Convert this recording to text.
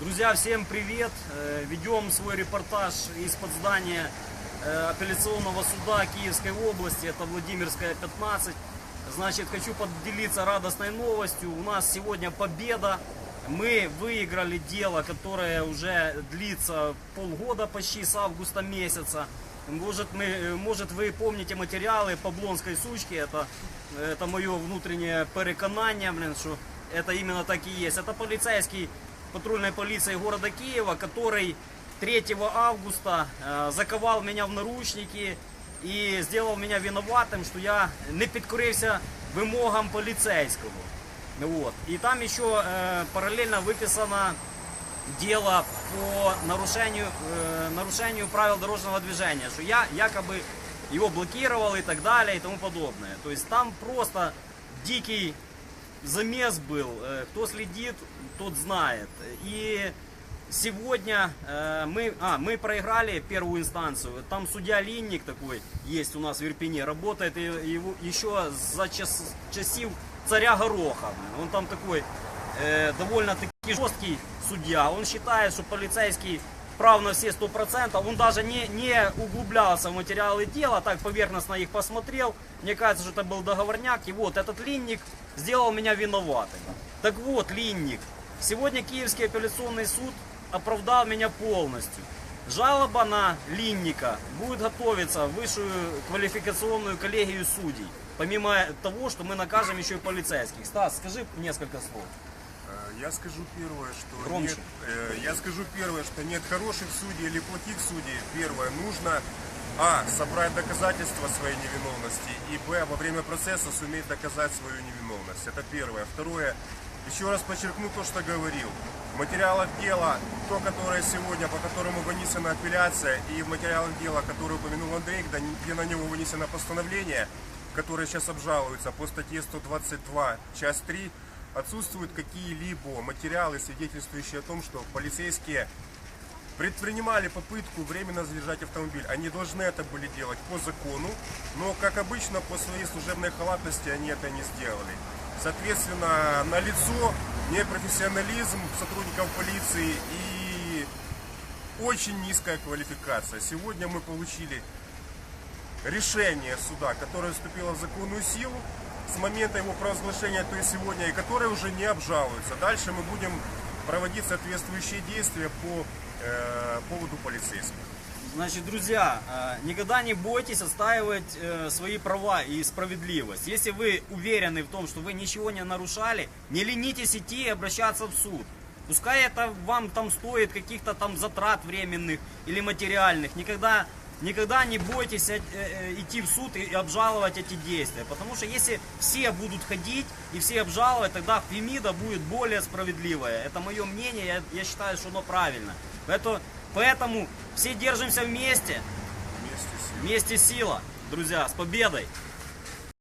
Друзья, всем привет! Э, Ведем свой репортаж из-под здания э, апелляционного суда Киевской области, это Владимирская 15. Значит, хочу поделиться радостной новостью. У нас сегодня победа. Мы выиграли дело, которое уже длится полгода почти с августа месяца. Может, мы, э, может вы помните материалы Поблонской сучки, это, это мое внутреннее переконання, блин, что это именно так и есть. Это полицейский патрульной полиции города Киева, который 3 августа э, заковал меня в наручники и сделал меня виноватым, что я не підкорився вимогам полицейского. Вот. И там еще э, параллельно выписано дело по нарушению, э, нарушению правил дорожного движения, что я якобы его блокировал и так далее и тому подобное. То есть там просто дикий замес был. Э, Кто следит, тот знает. И сегодня э, мы, а, мы проиграли первую инстанцию. Там судья Линник такой есть у нас в Ирпене, работает его еще за час, часів царя Гороха. Он там такой э, довольно-таки жесткий судья. Он считает, что полицейский прав на все 100%. Он даже не, не углублялся в материалы дела, так поверхностно их посмотрел. Мне кажется, что это был договорняк. И вот этот Линник сделал меня виноватым. Так вот, Линник, сегодня Киевский апелляционный суд оправдал меня полностью. Жалоба на Линника будет готовиться в высшую квалификационную коллегию судей. Помимо того, что мы накажем еще и полицейских. Стас, скажи несколько слов. Э, Я скажу первое, что Громче. нет, э, я скажу первое, что нет хороших судей или плохих судей. Первое, нужно а. собрать доказательства своей невиновности и б. во время процесса суметь доказать свою невиновность. Это первое. Второе, еще раз подчеркну то, что говорил. В материалах дела, то, которое сегодня, по которому вынесена апелляция, и в материалах дела, который упомянул Андрей, где где на него вынесено постановление, которое сейчас обжалуется по статье 122, часть 3, отсутствуют какие-либо материалы, свидетельствующие о том, что полицейские предпринимали попытку временно задержать автомобиль. Они должны это были делать по закону, но, как обычно, по своей служебной халатности они это не сделали. Соответственно, на лицо непрофессионализм сотрудников полиции и очень низкая квалификация. Сегодня мы получили решение суда, которое вступило в законную силу с момента его провозглашения, то есть сегодня, и которое уже не обжалуется. Дальше мы будем проводить соответствующие действия по э, поводу полицейских. Значит, друзья, э, никогда не бойтесь отстаивать э, свои права и справедливость. Если вы уверены в том, что вы ничего не нарушали, не ленитесь идти и обращаться в суд. Пускай это вам там стоит каких-то там затрат временных или материальных. Никогда, никогда не бойтесь э, э, идти в суд и обжаловать эти действия. Потому что если все будут ходить и все обжаловать, тогда Фемида будет более справедливая. Это мое мнение, я, я считаю, что оно правильно. Поэтому, поэтому все держимся вместе. Вместе с Вместе сила. Друзья, с победой!